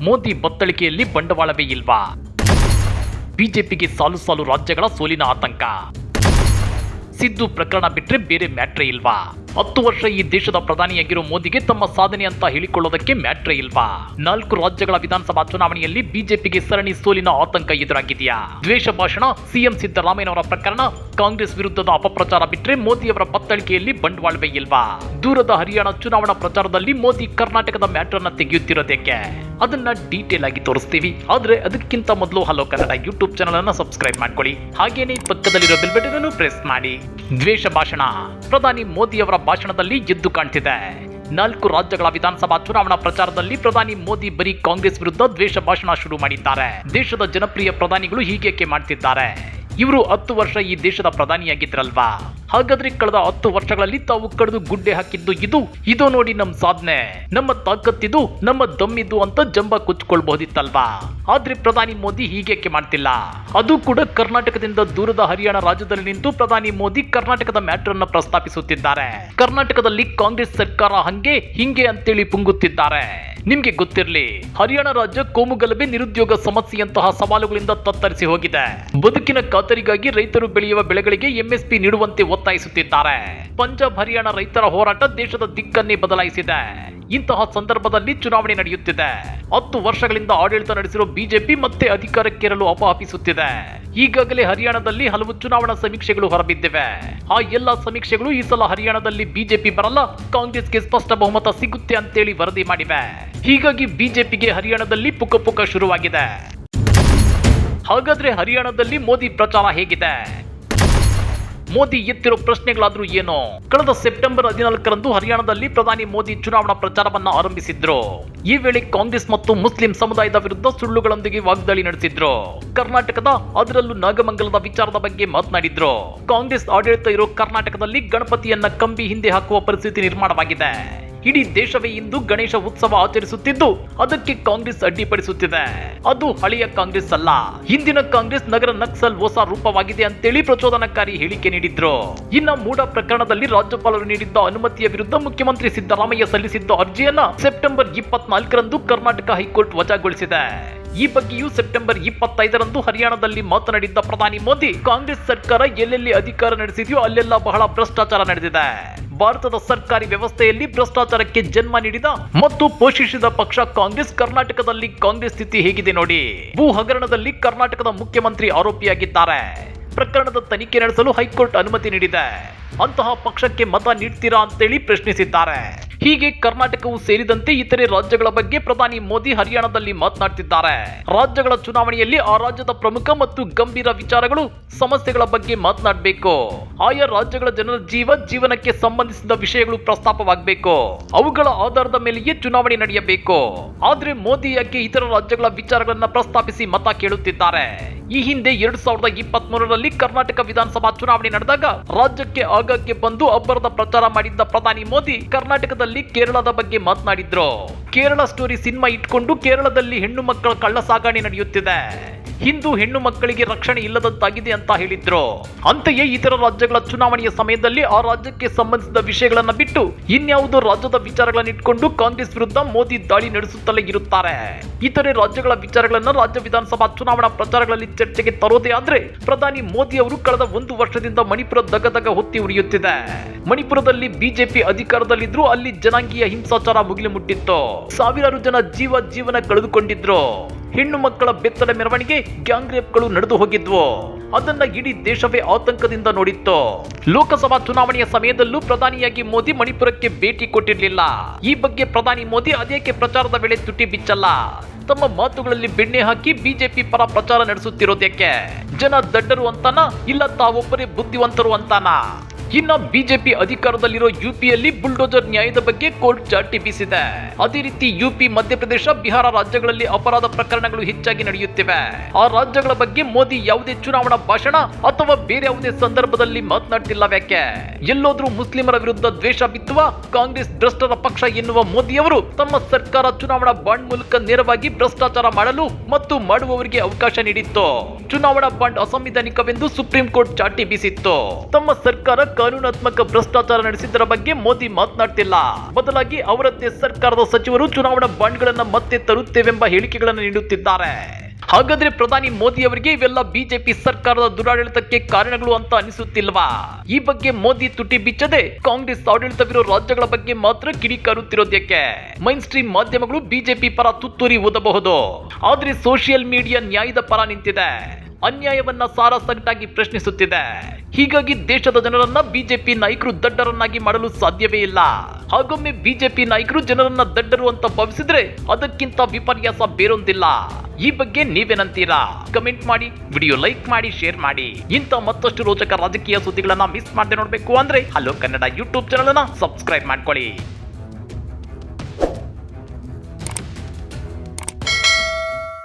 ಮೋದಿ ಬತ್ತಳಿಕೆಯಲ್ಲಿ ಬಂಡವಾಳವೇ ಇಲ್ವಾ? ಬಿಜೆಪಿಗೆ ಸಾಲು ಸಾಲು ರಾಜ್ಯಗಳ ಸೋಲಿನ ಆತಂಕ. ಸಿದ್ದು ಪ್ರಕರಣ ಬಿಟ್ಟರೆ ಬೇರೆ ಮ್ಯಾಟ್ರೇ ಇಲ್ವಾ? ಹತ್ತು ವರ್ಷ ಈ ದೇಶದ ಪ್ರಧಾನಿಯಾಗಿರೋ ಮೋದಿಗೆ ತಮ್ಮ ಸಾಧನೆ ಅಂತ ಹೇಳಿಕೊಳ್ಳೋದಕ್ಕೆ ಮ್ಯಾಟ್ರೇ ಇಲ್ವಾ? ನಾಲ್ಕು ರಾಜ್ಯಗಳ ವಿಧಾನಸಭಾ ಚುನಾವಣೆಯಲ್ಲಿ ಬಿಜೆಪಿಗೆ ಸರಣಿ ಸೋಲಿನ ಆತಂಕ ಎದುರಾಗಿದೆಯಾ? ದ್ವೇಷ ಭಾಷಣ, ಸಿಎಂ ಸಿದ್ದರಾಮಯ್ಯನವರ ಪ್ರಕರಣ, ಕಾಂಗ್ರೆಸ್ ವಿರುದ್ಧದ ಅಪಪ್ರಚಾರ ಬಿಟ್ರೆ ಮೋದಿಯವರ ಪತ್ತಳಿಕೆಯಲ್ಲಿ ಬಂಡವಾಳವೇ ಇಲ್ವಾ? ದೂರದ ಹರಿಯಾಣ ಚುನಾವಣಾ ಪ್ರಚಾರದಲ್ಲಿ ಮೋದಿ ಕರ್ನಾಟಕದ ಮ್ಯಾಟರ್ ತೆಗೆಯುತ್ತಿರೋದಕ್ಕೆ ಅದನ್ನ ಡೀಟೇಲ್ ಆಗಿ ತೋರಿಸ್ತೀವಿ. ಆದ್ರೆ ಅದಕ್ಕಿಂತ ಮೊದಲು ಹಲೋ ಕನ್ನಡ ಯೂಟ್ಯೂಬ್ ಚಾನಲ್ ಅನ್ನ ಸಬ್ಸ್ಕ್ರೈಬ್ ಮಾಡ್ಕೊಳ್ಳಿ. ಹಾಗೇನೇ ಪಕ್ಕದಲ್ಲಿರೋ ಬೆಲ್ ಬಟನ್ ಪ್ರೆಸ್ ಮಾಡಿ. ದ್ವೇಷ ಭಾಷಣ. ಪ್ರಧಾನಿ ಮೋದಿಯವರ ಭಾಷಣದಲ್ಲಿ ಎದ್ದು ಕಾಣ್ತಿದೆ. ನಾಲ್ಕು ರಾಜ್ಯಗಳ ವಿಧಾನಸಭಾ ಚುನಾವಣಾ ಪ್ರಚಾರದಲ್ಲಿ ಪ್ರಧಾನಿ ಮೋದಿ ಬರೀ ಕಾಂಗ್ರೆಸ್ ವಿರುದ್ಧ ದ್ವೇಷ ಭಾಷಣ ಶುರು ಮಾಡಿದ್ದಾರೆ. ದೇಶದ ಜನಪ್ರಿಯ ಪ್ರಧಾನಿಗಳು ಹೀಗೇಕೆ ಮಾಡ್ತಿದ್ದಾರೆ? ಇವರು ಹತ್ತು ವರ್ಷ ಈ ದೇಶದ ಪ್ರಧಾನಿಯಾಗಿದ್ರಲ್ವಾ? ಹಾಗಾದ್ರೆ ಕಳೆದ ಹತ್ತು ವರ್ಷಗಳಲ್ಲಿ ತಾವು ಕಡಿದು ಗುಡ್ಡೆ ಹಾಕಿದ್ದು ಇದು? ಇದು ನೋಡಿ ನಮ್ ಸಾಧನೆ. ನಮ್ಮ ತಾಕತ್ತಿದು, ನಮ್ಮ ದಮ್ಮಿದು ಅಂತ ಜಂಬ ಕುಚ್ಕೊಳ್ಬಹುದಿತ್ತಲ್ವಾ? ಆದ್ರೆ ಪ್ರಧಾನಿ ಮೋದಿ ಹೀಗೇಕೆ ಮಾಡ್ತಿಲ್ಲ? ಅದು ಕೂಡ ಕರ್ನಾಟಕದಿಂದ ದೂರದ ಹರಿಯಾಣ ರಾಜ್ಯದಲ್ಲಿ ನಿಂತು ಪ್ರಧಾನಿ ಮೋದಿ ಕರ್ನಾಟಕದ ಮ್ಯಾಟರ್ ಅನ್ನ ಪ್ರಸ್ತಾಪಿಸುತ್ತಿದ್ದಾರೆ. ಕರ್ನಾಟಕದಲ್ಲಿ ಕಾಂಗ್ರೆಸ್ ಸರ್ಕಾರ ಹಂಗೆ, ಹಿಂಗೆ ಅಂತೇಳಿ ಪುಂಗುತ್ತಿದ್ದಾರೆ. ನಿಮ್ಗೆ ಗೊತ್ತಿರಲಿ, ಹರಿಯಾಣ ರಾಜ್ಯ ಕೋಮುಗಲಭೆ ನಿರುದ್ಯೋಗ ಸಮಸ್ಯೆಯಂತಹ ಸವಾಲುಗಳಿಂದ ತತ್ತರಿಸಿ ಹೋಗಿದೆ. ಬದುಕಿನ ಖಾತರಿಗಾಗಿ ರೈತರು ಬೆಳೆಯುವ ಬೆಳೆಗಳಿಗೆ ಎಂಎಸ್ಪಿ ನೀಡುವಂತೆ ಒತ್ತಾಯಿಸುತ್ತಿದ್ದಾರೆ. ಪಂಜಾಬ್ ಹರಿಯಾಣ ರೈತರ ಹೋರಾಟ ದೇಶದ ದಿಕ್ಕನ್ನೇ ಬದಲಾಯಿಸಿದೆ. ಇಂತಹ ಸಂದರ್ಭದಲ್ಲಿ ಚುನಾವಣೆ ನಡೆಯುತ್ತಿದೆ. ಹತ್ತು ವರ್ಷಗಳಿಂದ ಆಡಳಿತ ನಡೆಸಿರುವ ಬಿಜೆಪಿ ಮತ್ತೆ ಅಧಿಕಾರಕ್ಕೇರಲು ಅಪಹಪಿಸುತ್ತಿದೆ ಈಗಾಗಲೇ ಹರಿಯಾಣದಲ್ಲಿ ಹಲವು ಚುನಾವಣಾ ಸಮೀಕ್ಷೆಗಳು ಹೊರಬಿದ್ದಿವೆ. ಆ ಎಲ್ಲಾ ಸಮೀಕ್ಷೆಗಳು ಈ ಸಲ ಹರಿಯಾಣದಲ್ಲಿ ಬಿಜೆಪಿ ಬರಲ್ಲ, ಕಾಂಗ್ರೆಸ್ಗೆ ಸ್ಪಷ್ಟ ಬಹುಮತ ಸಿಗುತ್ತೆ ಅಂತೇಳಿ ವರದಿ ಮಾಡಿವೆ. ಹೀಗಾಗಿ ಬಿಜೆಪಿಗೆ ಹರಿಯಾಣದಲ್ಲಿ ಪುಕ ಪುಕ ಶುರುವಾಗಿದೆ. ಹಾಗಾದ್ರೆ ಹರಿಯಾಣದಲ್ಲಿ ಮೋದಿ ಪ್ರಚಾರ ಹೇಗಿದೆ? ಮೋದಿ ಎತ್ತಿರೋ ಪ್ರಶ್ನೆಗಳಾದ್ರೂ ಏನು. ಕಳೆದ ಸೆಪ್ಟೆಂಬರ್ ಹದಿನಾಲ್ಕರಂದು ಹರಿಯಾಣದಲ್ಲಿ ಪ್ರಧಾನಿ ಮೋದಿ ಚುನಾವಣಾ ಪ್ರಚಾರವನ್ನ ಆರಂಭಿಸಿದ್ರು. ಈ ವೇಳೆ ಕಾಂಗ್ರೆಸ್ ಮತ್ತು ಮುಸ್ಲಿಂ ಸಮುದಾಯದ ವಿರುದ್ಧ ಸುಳ್ಳುಗಳೊಂದಿಗೆ ವಾಗ್ದಾಳಿ ನಡೆಸಿದ್ರು. ಕರ್ನಾಟಕದ ಅದರಲ್ಲೂ ನಾಗಮಂಗಲದ ವಿಚಾರದ ಬಗ್ಗೆ ಮಾತನಾಡಿದ್ರು. ಕಾಂಗ್ರೆಸ್ ಆಡಳಿತ ಇರೋ ಕರ್ನಾಟಕದಲ್ಲಿ ಗಣಪತಿಯನ್ನ ಕಂಬಿ ಹಿಂದೆ ಹಾಕುವ ಪರಿಸ್ಥಿತಿ ನಿರ್ಮಾಣವಾಗಿದೆ. ಇಡೀ ದೇಶವೇ ಇಂದು ಗಣೇಶ ಉತ್ಸವ ಆಚರಿಸುತ್ತಿದ್ದು, ಅದಕ್ಕೆ ಕಾಂಗ್ರೆಸ್ ಅಡ್ಡಿಪಡಿಸುತ್ತಿದೆ. ಅದು ಹಳೆಯ ಕಾಂಗ್ರೆಸ್ ಅಲ್ಲ. ಹಿಂದಿನ ಕಾಂಗ್ರೆಸ್ ನಗರ ನಕ್ಸಲ್ ಹೊಸ ರೂಪವಾಗಿದೆ ಅಂತೇಳಿ ಪ್ರಚೋದನಕಾರಿ ಹೇಳಿಕೆ ನೀಡಿದ್ರು. ಇನ್ನ ಮೂಡ ಪ್ರಕರಣದಲ್ಲಿ ರಾಜ್ಯಪಾಲರು ನೀಡಿದ್ದ ಅನುಮತಿಯ ವಿರುದ್ಧ ಮುಖ್ಯಮಂತ್ರಿ ಸಿದ್ದರಾಮಯ್ಯ ಸಲ್ಲಿಸಿದ್ದ ಅರ್ಜಿಯನ್ನ ಸೆಪ್ಟೆಂಬರ್ ಇಪ್ಪತ್ನಾಲ್ಕರಂದು ಕರ್ನಾಟಕ ಹೈಕೋರ್ಟ್ ವಜಾಗೊಳಿಸಿದೆ. ಈ ಬಗ್ಗೆಯೂ ಸೆಪ್ಟೆಂಬರ್ ಇಪ್ಪತ್ತೈದರಂದು ಹರಿಯಾಣದಲ್ಲಿ ಮಾತನಾಡಿದ್ದ ಪ್ರಧಾನಿ ಮೋದಿ, ಕಾಂಗ್ರೆಸ್ ಸರ್ಕಾರ ಎಲ್ಲೆಲ್ಲಿ ಅಧಿಕಾರ ನಡೆಸಿದೆಯೋ ಅಲ್ಲೆಲ್ಲ ಬಹಳ ಭ್ರಷ್ಟಾಚಾರ ನಡೆದಿದೆ. ಭಾರತದ ಸರ್ಕಾರಿ ವ್ಯವಸ್ಥೆಯಲ್ಲಿ ಭ್ರಷ್ಟಾಚಾರಕ್ಕೆ ಜನ್ಮ ನೀಡಿದ ಮತ್ತು ಪೋಷಿಸಿದ ಪಕ್ಷ ಕಾಂಗ್ರೆಸ್ ಕರ್ನಾಟಕದಲ್ಲಿ ಕಾಂಗ್ರೆಸ್ ಸ್ಥಿತಿ ಹೇಗಿದೆ ನೋಡಿ. ಭೂ ಹಗರಣದಲ್ಲಿ ಕರ್ನಾಟಕದ ಮುಖ್ಯಮಂತ್ರಿ ಆರೋಪಿಯಾಗಿದ್ದಾರೆ. ಪ್ರಕರಣದ ತನಿಖೆ ನಡೆಸಲು ಹೈಕೋರ್ಟ್ ಅನುಮತಿ ನೀಡಿದೆ. ಅಂತಹ ಪಕ್ಷಕ್ಕೆ ಮತ ನೀಡ್ತೀರಾ ಅಂತೇಳಿ ಪ್ರಶ್ನಿಸಿದ್ದಾರೆ. ಹೀಗೆ ಕರ್ನಾಟಕವು ಸೇರಿದಂತೆ ಇತರೆ ರಾಜ್ಯಗಳ ಬಗ್ಗೆ ಪ್ರಧಾನಿ ಮೋದಿ ಹರಿಯಾಣದಲ್ಲಿ ಮಾತನಾಡ್ತಿದ್ದಾರೆ. ರಾಜ್ಯಗಳ ಚುನಾವಣೆಯಲ್ಲಿ ಆ ರಾಜ್ಯದ ಪ್ರಮುಖ ಮತ್ತು ಗಂಭೀರ ವಿಚಾರಗಳು ಸಮಸ್ಯೆಗಳ ಬಗ್ಗೆ ಮಾತನಾಡಬೇಕು. ಆಯಾ ರಾಜ್ಯಗಳ ಜನರ ಜೀವ, ಜೀವನಕ್ಕೆ ಸಂಬಂಧಿಸಿದ ವಿಷಯಗಳು ಪ್ರಸ್ತಾಪವಾಗಬೇಕು. ಅವುಗಳ ಆಧಾರದ ಮೇಲೆಯೇ ಚುನಾವಣೆ ನಡೆಯಬೇಕು. ಆದ್ರೆ ಮೋದಿ ಯಾಕೆ ಇತರ ರಾಜ್ಯಗಳ ವಿಚಾರಗಳನ್ನ ಪ್ರಸ್ತಾಪಿಸಿ ಮತ ಕೇಳುತ್ತಿದ್ದಾರೆ? ಈ ಹಿಂದೆ ಎರಡ್ ಸಾವಿರದ ಇಪ್ಪತ್ತ್ ಮೂರರಲ್ಲಿ ಕರ್ನಾಟಕ ವಿಧಾನಸಭಾ ಚುನಾವಣೆ ನಡೆದಾಗ ರಾಜ್ಯಕ್ಕೆ ಆಗಾಗ್ಗೆ ಬಂದು ಅಬ್ಬರದ ಪ್ರಚಾರ ಮಾಡಿದ್ದ ಪ್ರಧಾನಿ ಮೋದಿ ಕರ್ನಾಟಕದಲ್ಲಿ ಕೇರಳದ ಬಗ್ಗೆ ಮಾತನಾಡಿದ್ರು. ಕೇರಳ ಸ್ಟೋರಿ ಸಿನಿಮಾ ಇಟ್ಕೊಂಡು ಕೇರಳದಲ್ಲಿ ಹೆಣ್ಣು ಮಕ್ಕಳ ಕಳ್ಳ ಸಾಗಣೆ ನಡೆಯುತ್ತಿದೆ. ಹಿಂದೂ ಹೆಣ್ಣು ಮಕ್ಕಳಿಗೆ ರಕ್ಷಣೆ ಇಲ್ಲದಂತಾಗಿದೆ ಅಂತ ಹೇಳಿದ್ರು. ಅಂತೆಯೇ ಇತರ ರಾಜ್ಯಗಳ ಚುನಾವಣೆಯ ಸಮಯದಲ್ಲಿ ಆ ರಾಜ್ಯಕ್ಕೆ ಸಂಬಂಧಿಸಿದ ವಿಷಯಗಳನ್ನ ಬಿಟ್ಟು ಇನ್ಯಾವುದೋ ರಾಜ್ಯದ ವಿಚಾರಗಳನ್ನ ಇಟ್ಕೊಂಡು ಕಾಂಗ್ರೆಸ್ ವಿರುದ್ಧ ಮೋದಿ ದಾಳಿ ನಡೆಸುತ್ತಲೇ ಇರುತ್ತಾರೆ. ಇತರೆ ರಾಜ್ಯಗಳ ವಿಚಾರಗಳನ್ನ ರಾಜ್ಯ ವಿಧಾನಸಭಾ ಚುನಾವಣಾ ಪ್ರಚಾರಗಳಲ್ಲಿ ಚರ್ಚೆಗೆ ತರೋದೇ ಆದ್ರೆ ಪ್ರಧಾನಿ ಮೋದಿ ಅವರು ಕಳೆದ ಒಂದು ವರ್ಷದಿಂದ ಮಣಿಪುರ ದಗದಗ ಹೊತ್ತಿ ಉರಿಯುತ್ತಿದೆ. ಮಣಿಪುರದಲ್ಲಿ ಬಿಜೆಪಿ ಅಧಿಕಾರದಲ್ಲಿದ್ರು ಅಲ್ಲಿ ಜನಾಂಗೀಯ ಹಿಂಸಾಚಾರ ಮುಗಿಲು ಮುಟ್ಟಿತ್ತು. ಸಾವಿರಾರು ಜನ ಜೀವ ಜೀವನ ಕಳೆದುಕೊಂಡಿದ್ರು. ಹೆಣ್ಣು ಮಕ್ಕಳ ಬೆತ್ತದ ಮೆರವಣಿಗೆ ಗ್ಯಾಂಗ್ ರೇಪ್ಗಳು ನಡೆದು ಹೋಗಿದ್ವು. ಅದನ್ನ ಇಡೀ ದೇಶವೇ ಆತಂಕದಿಂದ ನೋಡಿತ್ತು. ಲೋಕಸಭಾ ಚುನಾವಣೆಯ ಸಮಯದಲ್ಲೂ ಪ್ರಧಾನಿಯಾಗಿ ಮೋದಿ ಮಣಿಪುರಕ್ಕೆ ಭೇಟಿ ಕೊಟ್ಟಿರಲಿಲ್ಲ. ಈ ಬಗ್ಗೆ ಪ್ರಧಾನಿ ಮೋದಿ ಅದೇಕೆ ಪ್ರಚಾರದ ವೇಳೆ ತುಟಿ ಬಿಚ್ಚಲ್ಲ? ತಮ್ಮ ಮಾತುಗಳಲ್ಲಿ ಬೆಣ್ಣೆ ಹಾಕಿ ಬಿಜೆಪಿ ಪರ ಪ್ರಚಾರ ನಡೆಸುತ್ತಿರೋದಕ್ಕೆ ಜನ ದಡ್ಡರು ಅಂತಾನ? ಇಲ್ಲ ತಾವೊಬ್ಬರೇ ಬುದ್ಧಿವಂತರು ಅಂತಾನ? ಇನ್ನ ಬಿಜೆಪಿ ಅಧಿಕಾರದಲ್ಲಿರೋ ಯುಪಿಯಲ್ಲಿ ಬುಲ್ಡೋಜರ್ ನ್ಯಾಯದ ಬಗ್ಗೆ ಕೋರ್ಟ್ ಚಾಟಿ ಬೀಸಿದೆ. ಅದೇ ರೀತಿ ಯುಪಿ, ಮಧ್ಯಪ್ರದೇಶ, ಬಿಹಾರ ರಾಜ್ಯಗಳಲ್ಲಿ ಅಪರಾಧ ಪ್ರಕರಣಗಳು ಹೆಚ್ಚಾಗಿ ನಡೆಯುತ್ತಿವೆ. ಆ ರಾಜ್ಯಗಳ ಬಗ್ಗೆ ಮೋದಿ ಯಾವುದೇ ಚುನಾವಣಾ ಭಾಷಣ ಅಥವಾ ಬೇರೆ ಯಾವುದೇ ಸಂದರ್ಭದಲ್ಲಿ ಮಾತನಾಡ್ತಿಲ್ಲ ವ್ಯಾಖ್ಯೆ. ಎಲ್ಲೋದ್ರೂ ಮುಸ್ಲಿಮರ ವಿರುದ್ಧ ದ್ವೇಷ ಬಿತ್ತುವ ಕಾಂಗ್ರೆಸ್ ಭ್ರಷ್ಟರ ಪಕ್ಷ ಎನ್ನುವ ಮೋದಿಯವರು ತಮ್ಮ ಸರ್ಕಾರ ಚುನಾವಣಾ ಬಾಂಡ್ ಮೂಲಕ ನೇರವಾಗಿ ಭ್ರಷ್ಟಾಚಾರ ಮಾಡಲು ಮತ್ತು ಮಾಡುವವರಿಗೆ ಅವಕಾಶ ನೀಡಿತ್ತು. ಚುನಾವಣಾ ಬಾಂಡ್ ಅಸಂವಿಧಾನಿಕವೆಂದು ಸುಪ್ರೀಂ ಕೋರ್ಟ್ ಚಾಟಿ ಬೀಸಿತ್ತು. ತಮ್ಮ ಸರ್ಕಾರ ಕಾನೂನಾತ್ಮಕ ಭ್ರಷ್ಟಾಚಾರ ನಡೆಸಿದ್ದರ ಬಗ್ಗೆ ಮೋದಿ ಮಾತನಾಡ್ತಿಲ್ಲ. ಬದಲಾಗಿ ಅವರದ್ದೇ ಸರ್ಕಾರದ ಸಚಿವರು ಚುನಾವಣಾ ಬಾಂಡ್ಗಳನ್ನ ಮತ್ತೆ ತರುತ್ತೇವೆಂಬ ಹೇಳಿಕೆಗಳನ್ನು ನೀಡುತ್ತಿದ್ದಾರೆ. ಹಾಗಾದ್ರೆ ಪ್ರಧಾನಿ ಮೋದಿ ಅವರಿಗೆ ಇವೆಲ್ಲ ಬಿಜೆಪಿ ಸರ್ಕಾರದ ದುರಾಡಳಿತಕ್ಕೆ ಕಾರಣಗಳು ಅಂತ ಅನಿಸುತ್ತಿಲ್ವಾ? ಈ ಬಗ್ಗೆ ಮೋದಿ ತುಟಿ ಬಿಚ್ಚದೆ ಕಾಂಗ್ರೆಸ್ ಆಡಳಿತವಿರೋ ರಾಜ್ಯಗಳ ಬಗ್ಗೆ ಮಾತ್ರ ಕಿಡಿಕಾರುತ್ತಿರೋದಕ್ಕೆ ಮೈನ್ ಸ್ಟ್ರೀಮ್ ಮಾಧ್ಯಮಗಳು ಬಿಜೆಪಿ ಪರ ತುತ್ತೂರಿ ಓದಬಹುದು. ಆದ್ರೆ ಸೋಷಿಯಲ್ ಮೀಡಿಯಾ ನ್ಯಾಯದ ಪರ ನಿಂತಿದೆ. ಅನ್ಯಾಯವನ್ನ ಸಾರಾಸಗಟಾಗಿ ಪ್ರಶ್ನಿಸುತ್ತಿದೆ. ಹೀಗಾಗಿ ದೇಶದ ಜನರನ್ನ ಬಿಜೆಪಿ ನಾಯಕರು ದಡ್ಡರನ್ನಾಗಿ ಮಾಡಲು ಸಾಧ್ಯವೇ ಇಲ್ಲ. ಹಾಗೊಮ್ಮೆ ಬಿಜೆಪಿ ನಾಯಕರು ಜನರನ್ನ ದಡ್ಡರು ಅಂತ ಭಾವಿಸಿದ್ರೆ ಅದಕ್ಕಿಂತ ವಿಪರ್ಯಾಸ ಬೇರೊಂದಿಲ್ಲ. ಈ ಬಗ್ಗೆ ನೀವೇನಂತೀರಾ ಕಮೆಂಟ್ ಮಾಡಿ, ವಿಡಿಯೋ ಲೈಕ್ ಮಾಡಿ, ಶೇರ್ ಮಾಡಿ. ಇಂಥ ಮತ್ತಷ್ಟು ರೋಚಕ ರಾಜಕೀಯ ಸುದ್ದಿಗಳನ್ನ ಮಿಸ್ ಮಾಡದೆ ನೋಡ್ಬೇಕು ಅಂದ್ರೆ ಹಲೋ ಕನ್ನಡ ಯೂಟ್ಯೂಬ್ ಚಾನಲ್ ಅನ್ನ ಸಬ್ಸ್ಕ್ರೈಬ್ ಮಾಡ್ಕೊಳ್ಳಿ.